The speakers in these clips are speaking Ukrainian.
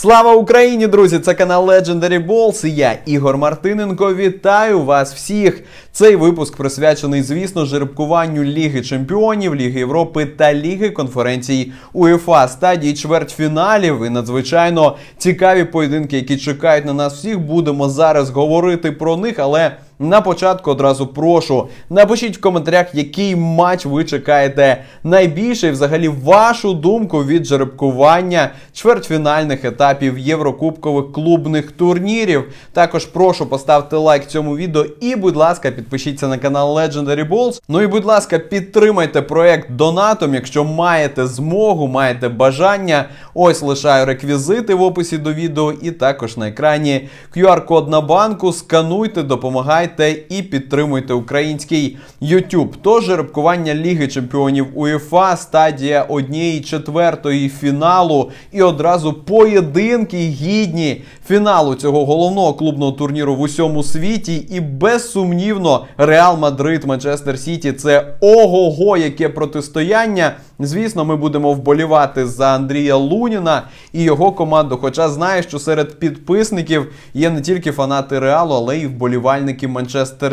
Слава Україні, друзі! Це канал Legendary Balls і я, Ігор Мартиненко. Вітаю вас всіх! Цей випуск присвячений, звісно, жеребкуванню Ліги Чемпіонів, Ліги Європи та Ліги конференцій УЄФА стадії чвертьфіналів і надзвичайно цікаві поєдинки, які чекають на нас всіх. Будемо зараз говорити про них, але. На початку одразу прошу напишіть в коментарях, який матч ви чекаєте найбільше, і взагалі вашу думку від жеребкування чвертьфінальних етапів Єврокубкових клубних турнірів. Також прошу поставити лайк цьому відео і, будь ласка, підпишіться на канал Legendary Balls. Ну і будь ласка, підтримайте проект донатом, якщо маєте змогу, маєте бажання. Ось лишаю реквізити в описі до відео, і також на екрані QR-код на банку. Скануйте, допомагайте і підтримуйте український YouTube. Тож жеребкування Ліги Чемпіонів УЄФА, стадія однієї четвертої фіналу і одразу поєдинки гідні фіналу цього головного клубного турніру в усьому світі. І безсумнівно Реал Мадрид, Манчестер Сіті це ого-го, яке протистояння. Звісно, ми будемо вболівати за Андрія Луніна і його команду. Хоча знаю, що серед підписників є не тільки фанати Реалу, але й вболівальники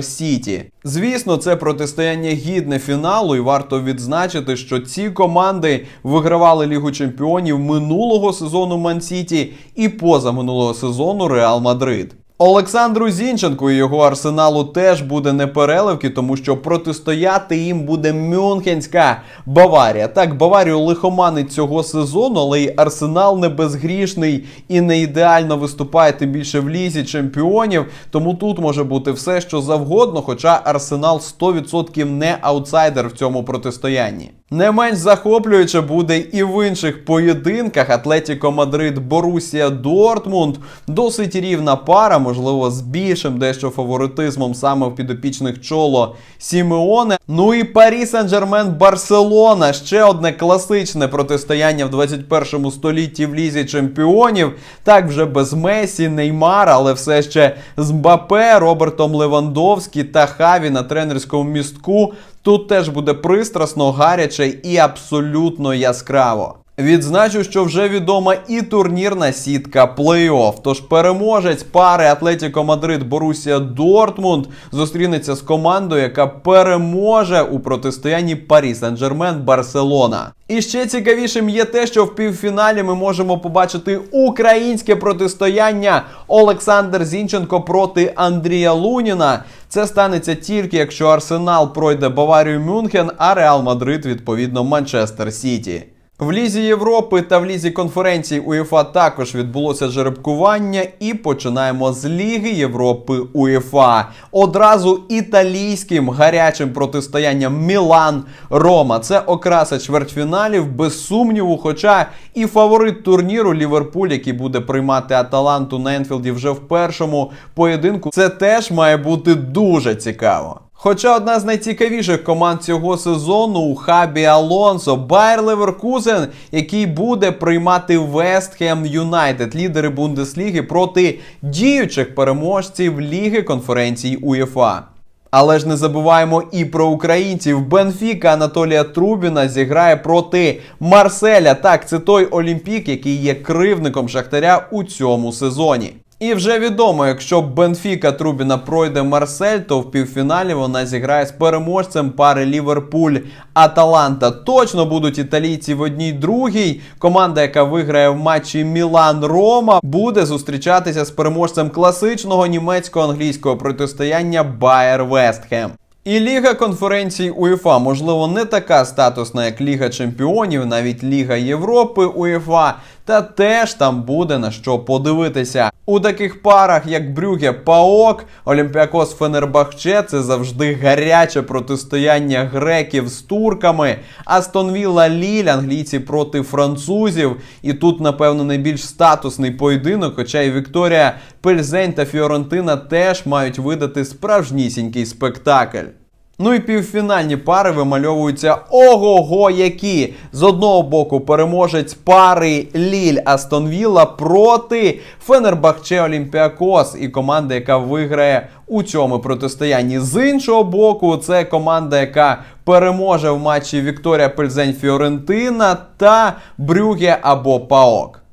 Сіті. Звісно, це протистояння гідне фіналу, і варто відзначити, що ці команди вигравали Лігу Чемпіонів минулого сезону Ман Сіті і позаминулого сезону Реал Мадрид. Олександру Зінченку і його арсеналу теж буде непереливки, тому що протистояти їм буде Мюнхенська Баварія. Так, Баварію лихоманить цього сезону, але й арсенал не безгрішний і не ідеально виступає тим більше в лізі чемпіонів. Тому тут може бути все, що завгодно, хоча арсенал 100% не аутсайдер в цьому протистоянні. Не менш захоплююче буде і в інших поєдинках Атлетіко Мадрид, Борусія Дортмунд. Досить рівна пара, можливо, з більшим дещо фаворитизмом саме в підопічних чоло Сімеоне. Ну і Парі Сен-Жермен Барселона. Ще одне класичне протистояння в 21 столітті в лізі чемпіонів. Так вже без Месі, Неймара, але все ще з Мбапе, Робертом Левандовські та Хаві на тренерському містку. Тут теж буде пристрасно, гаряче і абсолютно яскраво. Відзначу, що вже відома і турнірна сітка плей-офф. Тож переможець пари Атлетіко Мадрид Борусія Дортмунд зустрінеться з командою, яка переможе у протистоянні Парі Сен-Жермен Барселона. І ще цікавішим є те, що в півфіналі ми можемо побачити українське протистояння Олександр Зінченко проти Андрія Луніна. Це станеться тільки якщо Арсенал пройде Баварію Мюнхен, а Реал Мадрид відповідно Манчестер Сіті. В Лізі Європи та в Лізі конференцій УЄФА також відбулося жеребкування, і починаємо з Ліги Європи УЄФА. Одразу італійським гарячим протистоянням Мілан Рома. Це окраса чвертьфіналів, без сумніву. Хоча і фаворит турніру Ліверпуль, який буде приймати Аталанту на Енфілді вже в першому поєдинку, це теж має бути дуже цікаво. Хоча одна з найцікавіших команд цього сезону у хабі Алонсо Байер Леверкузен, який буде приймати Вестхем Юнайтед, лідери Бундесліги проти діючих переможців Ліги конференцій УЄФА. Але ж не забуваємо і про українців. Бенфіка Анатолія Трубіна зіграє проти Марселя. Так, це той Олімпік, який є кривником Шахтаря у цьому сезоні. І вже відомо, якщо Бенфіка Трубіна пройде Марсель, то в півфіналі вона зіграє з переможцем пари Ліверпуль Аталанта. Точно будуть італійці в одній другій. Команда, яка виграє в матчі Мілан Рома, буде зустрічатися з переможцем класичного німецько-англійського протистояння Байер Вестхем. І Ліга конференцій УЄФА, можливо, не така статусна, як Ліга Чемпіонів, навіть Ліга Європи УЄФА, та теж там буде на що подивитися. У таких парах, як Брюге Паок, Олімпіакос Фенербахче, це завжди гаряче протистояння греків з турками. Астон Вілла Ліль, англійці проти французів. І тут, напевно, найбільш статусний поєдинок, хоча і Вікторія Пельзень та Фіорентина теж мають видати справжнісінький спектакль. Ну і півфінальні пари вимальовуються ого-го які. З одного боку переможець пари Ліль Астон Вілла проти Фенербахче Олімпіакос і команда, яка виграє у цьому протистоянні. З іншого боку, це команда, яка переможе в матчі Вікторія Пельзень Фіорентина та Брюге або Паок.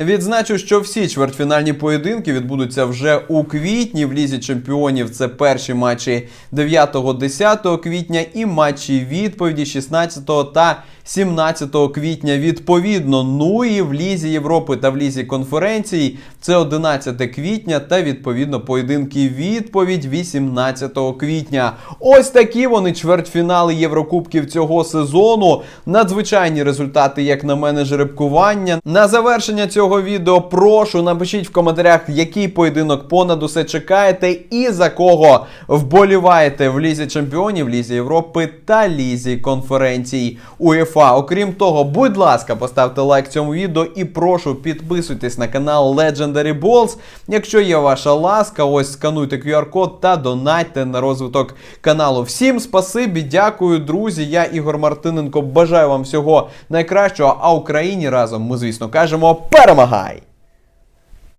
Відзначу, що всі чвертьфінальні поєдинки відбудуться вже у квітні. В лізі чемпіонів це перші матчі 9-10 квітня і матчі відповіді 16 та 17 квітня відповідно. Ну і в лізі Європи та в лізі конференцій це 11 квітня та відповідно поєдинки відповідь 18 квітня. Ось такі вони чвертьфінали Єврокубків цього сезону. Надзвичайні результати, як на мене, жеребкування. На завершення цього відео прошу напишіть в коментарях, який поєдинок понад усе чекаєте і за кого вболіваєте в лізі чемпіонів, лізі Європи та лізі конференцій УЄФА. Окрім того, будь ласка, поставте лайк цьому відео і прошу підписуйтесь на канал Legendary Balls. Якщо є ваша ласка, ось скануйте QR-код та донатьте на розвиток каналу. Всім спасибі, дякую, друзі. Я Ігор Мартиненко. Бажаю вам всього найкращого. А Україні разом ми, звісно, кажемо Yamaha.